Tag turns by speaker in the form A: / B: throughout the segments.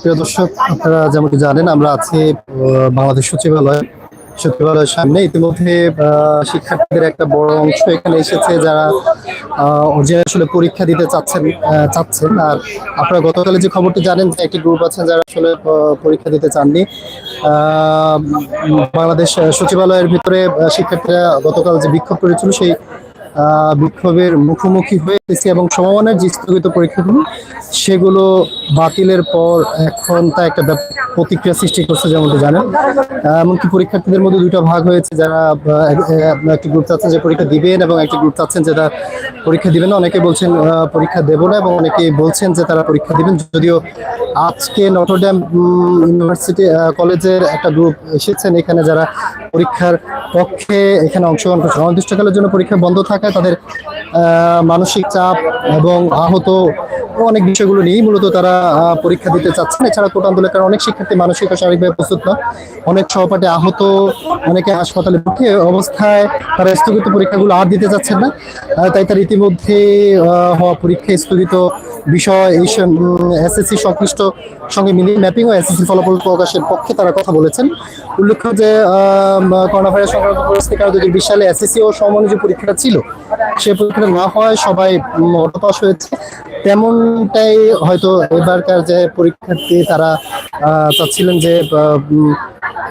A: প্রিয় দর্শক, আপনারা যেমনটি জানেন, আমরা আছি বাংলাদেশ সচিবালয়। সচিবালয়ের সামনে। ইতিমধ্যে শিক্ষার্থীদের একটা বড় অংশ এখানে এসেছে, যারা যে আসলে পরীক্ষা দিতে চাচ্ছেন চাচ্ছেন। আর আপনারা গতকালে যে খবরটি জানেন যে একটি গ্রুপ আছেন যারা আসলে পরীক্ষা দিতে চাননি। বাংলাদেশ সচিবালয়ের ভিতরে শিক্ষার্থীরা গতকাল যে বিক্ষোভ করেছিল, সেই বিক্ষোভের মুখোমুখি হয়েছে এবং সমমানের যে স্থগিত পরীক্ষাগুলো, সেগুলো বাতিলের পর এখন তা একটা প্রতিক্রিয়া সৃষ্টি করছে যেমনটি জানেন। এমনকি পরীক্ষার্থীদের মধ্যে দুইটা ভাগ হয়েছে যারা একটি গ্রুপ চাচ্ছেন যে পরীক্ষা দিবেন এবং একটি গ্রুপ চাচ্ছেন যে তারা পরীক্ষা দিবেন অনেকে বলছেন পরীক্ষা দেব না এবং অনেকে বলছেন যে তারা পরীক্ষা দিবেন। যদিও আজকে নটরডেম ইউনিভার্সিটি কলেজের একটা গ্রুপ এসেছেন। এখানে যারা পরীক্ষার পক্ষে এখানে অংশগ্রহণ করছে অনির্দিষ্টকালের জন্য পরীক্ষা বন্ধ থাকায় তাদের মানসিক চাপ এবং আহত অনেক বিষয়গুলো নিয়েই মূলত তারা পরীক্ষা দিতে চাচ্ছেন। এছাড়া কোট আন্দোলনের কারণে অনেক শিক্ষার্থী মানসিক ও শারীরিকভাবে প্রস্তুত নয় অনেক সহপাঠী আহত, অনেকে হাসপাতালে ভর্তি অবস্থায় তারা স্থগিত পরীক্ষাগুলো আর দিতে চাচ্ছেন না। তাই তার ইতিমধ্যে হওয়া পরীক্ষা স্থগিত বিষয় এই এসএসসি সংশ্লিষ্ট সঙ্গে মিলিয়ে ম্যাপিং ও এসএসসি ফলাফল প্রকাশের পক্ষে তারা কথা বলেছেন। উল্লেখ্য যে করোনা ভাইরাস সংক্রান্ত পরিস্থিতির কারণে দুই সালে এসএসসি ও সমমানের যে পরীক্ষাটা ছিল, সে পরীক্ষাটা না হওয়ায় সবাই হতাশ হয়েছে। তেমনটাই হয়তো এবারকার যে পরীক্ষার্থী তারা চাচ্ছিলেন যে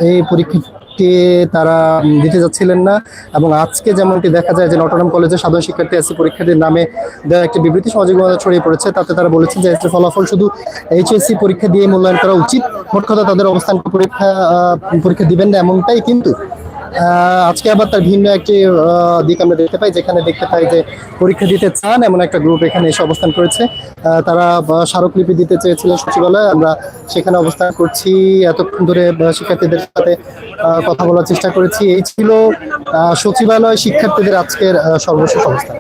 A: এই পরীক্ষাটি তারা দিতে যাচ্ছিলেন না। এবং আজকে যেমনটি দেখা যায় যে নটরডেম কলেজের সাধারণ শিক্ষার্থী এসি পরীক্ষার্থীর নামে দেওয়া একটি বিবৃতি মাধ্যমে ছড়িয়ে পড়েছে। তাতে তারা বলেছেন যে ফলাফল শুধু এইচএসসি পরীক্ষা দিয়ে মূল্যায়ন করা উচিত। মোট কথা তাদের অবস্থান পরীক্ষা পরীক্ষা দিবেন না এমনটাই, কিন্তু আজকে আবার তার ভিন্ন একটি দিক আমরা দেখতে পাই, যেখানে দেখতে পাই যে পরীক্ষা দিতে চান এমন একটা গ্রুপ এখানে এসে অবস্থান করেছে। তারা স্মারকলিপি দিতে চেয়েছিলেন সচিবালয়ে। আমরা সেখানে অবস্থান করছি, এতক্ষণ ধরে শিক্ষার্থীদের সাথে কথা বলার চেষ্টা করেছি। এই ছিল সচিবালয় শিক্ষার্থীদের আজকের সর্বশেষ অবস্থা।